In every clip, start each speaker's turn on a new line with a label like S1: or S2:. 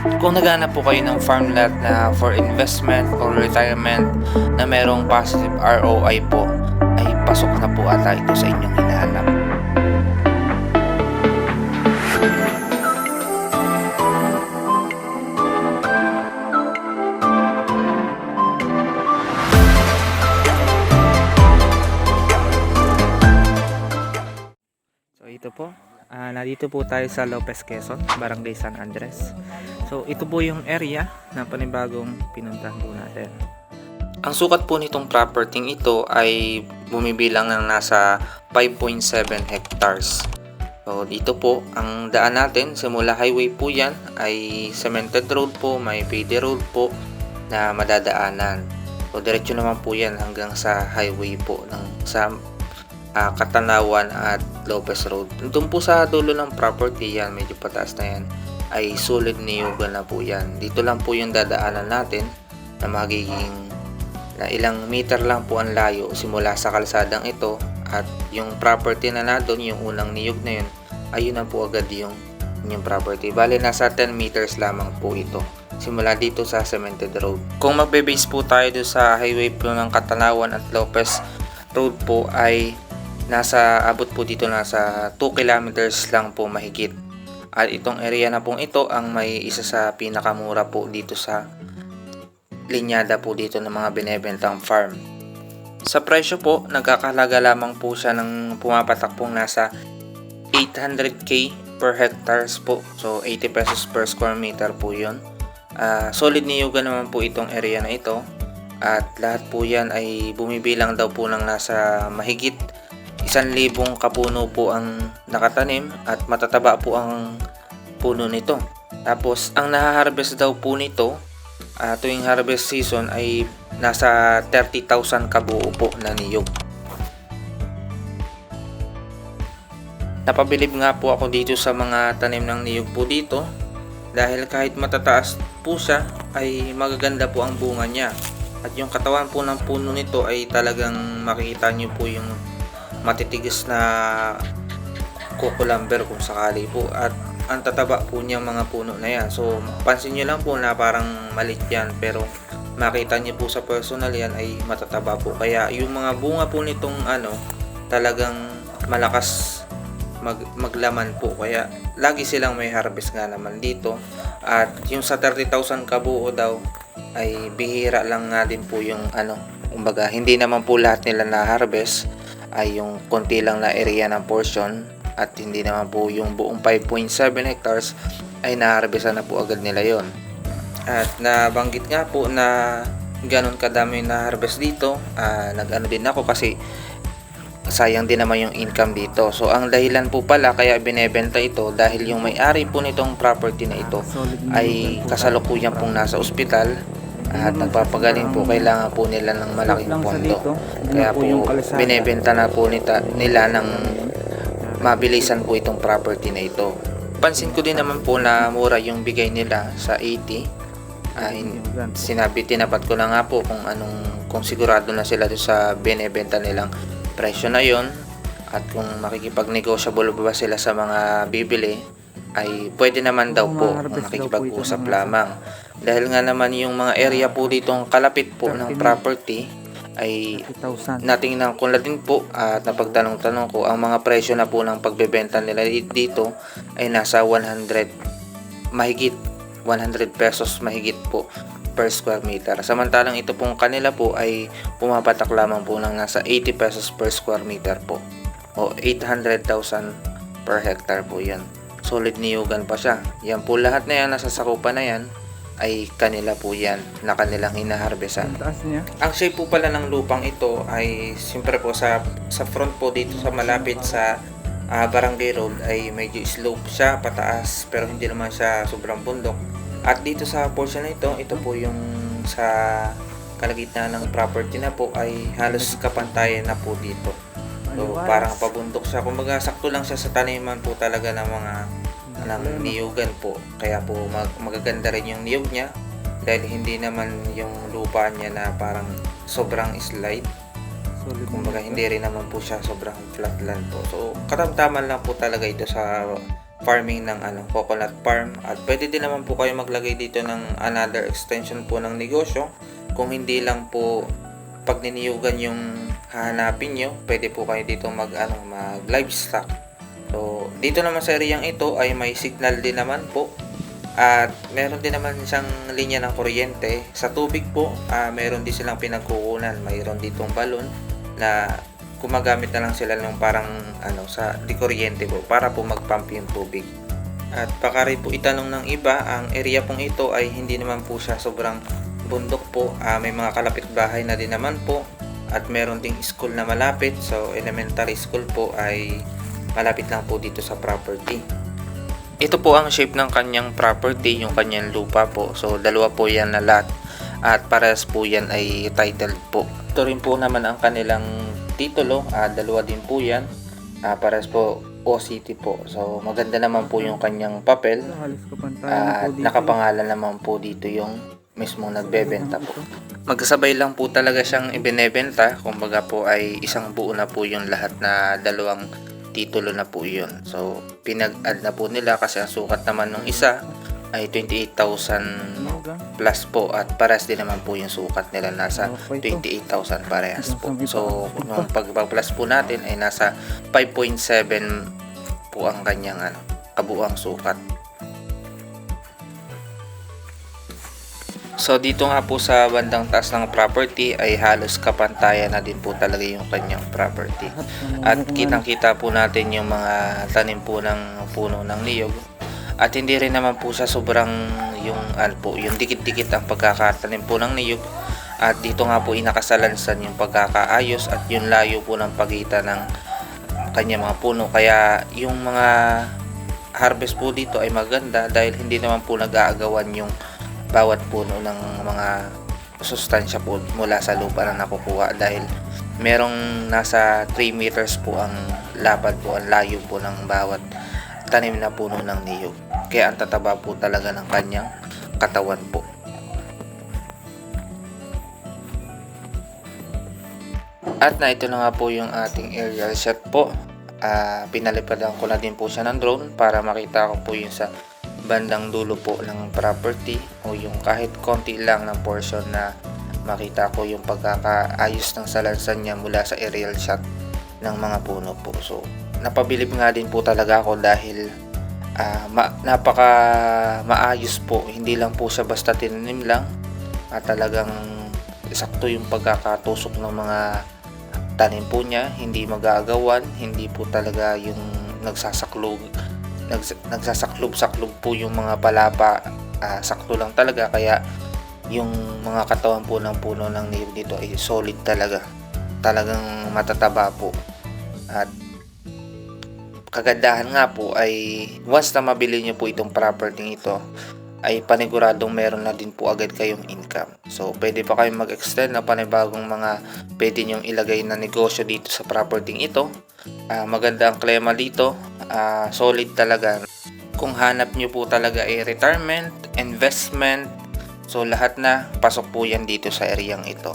S1: Kung naghanap po kayo ng farm na for investment or retirement na merong positive ROI po, ay pasok na po ata ito sa inyong hinahanap. So ito po, ah, nandito po tayo sa Lopez Quezon, Barangay San Andres. So ito po yung area na panibagong pinuntahan po natin. Ang sukat po nitong property ito ay bumibilang ng nasa 5.7 hectares. So dito po, ang daan natin simula highway po yan ay cemented road po, may paved road po na madadaanan. So diretso naman po yan hanggang sa highway po ng sa ah, Katanawan at Lopez Road. Doon po sa dulo ng property yan, medyo pataas na yan, ay solid niyugan na po yan. Dito lang po yung dadaanan natin na magiging na ilang meter lang po ang layo simula sa kalsadang ito at yung property na nandun, yung unang niyog na yun, ayun na po agad yung yung property. Bale, nasa 10 meters lamang po ito. Simula dito sa cemented road. Kung magbe-base po tayo doon sa highway po ng Katanawan at Lopez Road po ay nasa abot po dito nasa 2 kilometers lang po mahigit. At itong area na pong ito ang may isa sa pinakamura po dito sa linyada po dito ng mga binebentang farm. Sa presyo po, nagkakalaga lamang po siya ng pumapatak pong nasa 800k per hectares po. So, 80 pesos per square meter po yun. Ah, solid niyugan naman po itong area na ito. At lahat po yan ay bumibilang daw po ng nasa mahigit isang libong kapuno po ang nakatanim at matataba po ang puno nito. Tapos, ang nahaharvest daw po nito ah, tuwing harvest season ay nasa 30,000 kabuo po na niyog. Napabilib nga po ako dito sa mga tanim ng niyog po dito dahil kahit matataas po siya ay magaganda po ang bunga niya. At yung katawan po ng puno nito ay talagang makikita niyo po yung matitigas na kukulamber kung sakali po at ang tataba po niya mga puno na yan. So, pansin nyo lang po na parang malit yan pero makita niyo po sa personal yan ay matataba po. Kaya yung mga bunga po nitong ano talagang malakas mag, maglaman po. Kaya lagi silang may harvest nga naman dito. At yung sa 30,000 kabuo daw ay bihira lang nga din po yung ano, kumbaga hindi naman po lahat nila na harvest ay yung konti lang na area ng portion at hindi naman po yung buong 5.7 hectares ay naharvestan na po agad nila yon at nabanggit nga po na ganun kadami na harvest dito. Ah, nag-ano din ako kasi sayang din naman yung income dito. So ang dahilan po pala kaya binebenta ito dahil yung may-ari po nitong property na ito ay kasalukuyan pong nasa ospital at nagpapagaling po kailangan po nila ng malaking pondo kaya po binebenta na po nita, nila ng mabilisan po itong property na ito. Pansin ko din naman po na mura yung bigay nila sa 80. Ah, hin- sinabi tinapat ko na nga po kung anong kung sigurado na sila sa binebenta nilang presyo na yon at kung makikipag-negotiable ba sila sa mga bibili ay pwede naman daw po kung makikipag-usap lamang. Dahil nga naman yung mga area po ditong kalapit po ng property ay
S2: 1,000.
S1: natingnan ko na din po at napagtanong-tanong ko ang mga presyo na po ng pagbebenta nila dito ay nasa 100 mahigit 100 pesos mahigit po per square meter. Samantalang ito pong kanila po ay pumapatak lamang po ng nasa 80 pesos per square meter po o 800,000 per hectare po yan. Solid niyugan pa siya. Yan po lahat na yan nasa sakupan na yan ay kanila po yan na kanilang hinaharbesan.
S2: Ang taas niya.
S1: Ang shape po pala ng lupang ito ay siyempre po sa sa front po dito sa malapit sa ah, Barangay Road ay medyo slope siya pataas pero hindi naman siya sobrang bundok. At dito sa portion na ito, ito po yung sa kalagitnaan ng property na po ay halos kapantayan na po dito. So parang pabundok siya. Kumbaga sakto lang siya sa taniman po talaga ng mga ng niyugan po. Kaya po mag, magaganda rin yung niyog niya dahil hindi naman yung lupa niya na parang sobrang slide.
S2: Solid
S1: Kumbaga hindi rin naman po siya sobrang flat land po. So katamtaman lang po talaga ito sa farming ng ano, coconut farm at pwede din naman po kayo maglagay dito ng another extension po ng negosyo kung hindi lang po pag niniyugan yung hahanapin nyo pwede po kayo dito mag ano mag livestock so dito naman sa area ito ay may signal din naman po at meron din naman siyang linya ng kuryente sa tubig po ah, meron din silang pinagkukunan mayroon ditong balon na gumagamit na lang sila ng parang ano sa di kuryente po para po magpump yung tubig. At pakari po itanong ng iba, ang area pong ito ay hindi naman po siya sobrang bundok po. Ah, may mga kalapit bahay na din naman po at meron ding school na malapit. So elementary school po ay malapit lang po dito sa property. Ito po ang shape ng kanyang property, yung kanyang lupa po. So dalawa po yan na lot at parehas po yan ay titled po. Ito rin po naman ang kanilang titulo, ah, dalawa din po yan. Ah, parehas po OCT po. So maganda naman po yung kanyang papel
S2: kapantayan
S1: at
S2: dito.
S1: nakapangalan naman po dito yung mismong nagbebenta po. Magkasabay lang po talaga siyang ibinebenta. Kumbaga po ay isang buo na po yung lahat na dalawang titulo na po yun. So pinag-add na po nila kasi ang sukat naman ng isa ay 28,000
S2: Hanggang
S1: plus po at parehas din naman po yung sukat nila nasa
S2: Okay ito.
S1: 28,000 parehas po. So nung pag-plus po natin ay nasa 5.7 po ang kanyang ano, kabuang sukat. So dito nga po sa bandang taas ng property ay halos kapantayan na din po talaga yung kanyang property. At kitang-kita po natin yung mga tanim po ng puno ng niyog. At hindi rin naman po siya sobrang yung ano po, yung dikit-dikit ang pagkakatanim po ng niyog. At dito nga po inakasalansan yung pagkakaayos at yung layo po ng pagitan ng kanya mga puno. Kaya yung mga harvest po dito ay maganda dahil hindi naman po nag-aagawan yung bawat puno ng mga sustansya po mula sa lupa na nakukuha dahil merong nasa 3 meters po ang lapad po, ang layo po ng bawat tanim na puno ng niyog. Kaya ang tataba po talaga ng kanyang katawan po. At na ito na nga po yung ating aerial shot po. Ah, pinalipadan ko na din po siya ng drone para makita ko po yung sa bandang dulo po ng property o yung kahit konti lang ng portion na makita ko yung pagkakaayos ng salansan niya mula sa aerial shot ng mga puno po. So, napabilib nga din po talaga ako dahil ah, ma- napaka maayos po. Hindi lang po siya basta tinanim lang at talagang sakto yung pagkakatusok ng mga tanim po niya, hindi magagawan, hindi po talaga yung nagsasaklog nags, nagsasaklob-saklob po yung mga palapa ah, sakto lang talaga kaya yung mga katawan po ng puno ng niyog dito ay solid talaga talagang matataba po at kagandahan nga po ay once na mabili nyo po itong property ito ay paniguradong meron na din po agad kayong income. So, pwede pa kayong mag-extend na panibagong mga pwede nyong ilagay na negosyo dito sa property ito. Ah, maganda ang klema dito. Ah, solid talaga. Kung hanap nyo po talaga ay retirement, investment, so lahat na pasok po yan dito sa areang ito.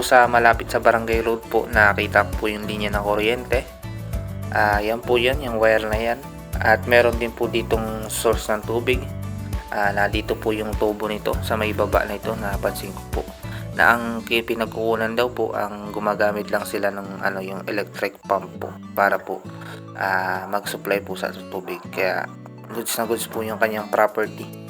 S1: Sa malapit sa Barangay Road po nakita po yung linya ng kuryente. Ah, yan po yan, yung wire na yan. At meron din po ditong source ng tubig. Ah, na dito po yung tubo nito sa may baba na ito napansin ko po. Na ang pinagkukunan daw po ang gumagamit lang sila ng ano yung electric pump po para po ah, mag-supply po sa tubig. Kaya goods na goods po yung kanyang property.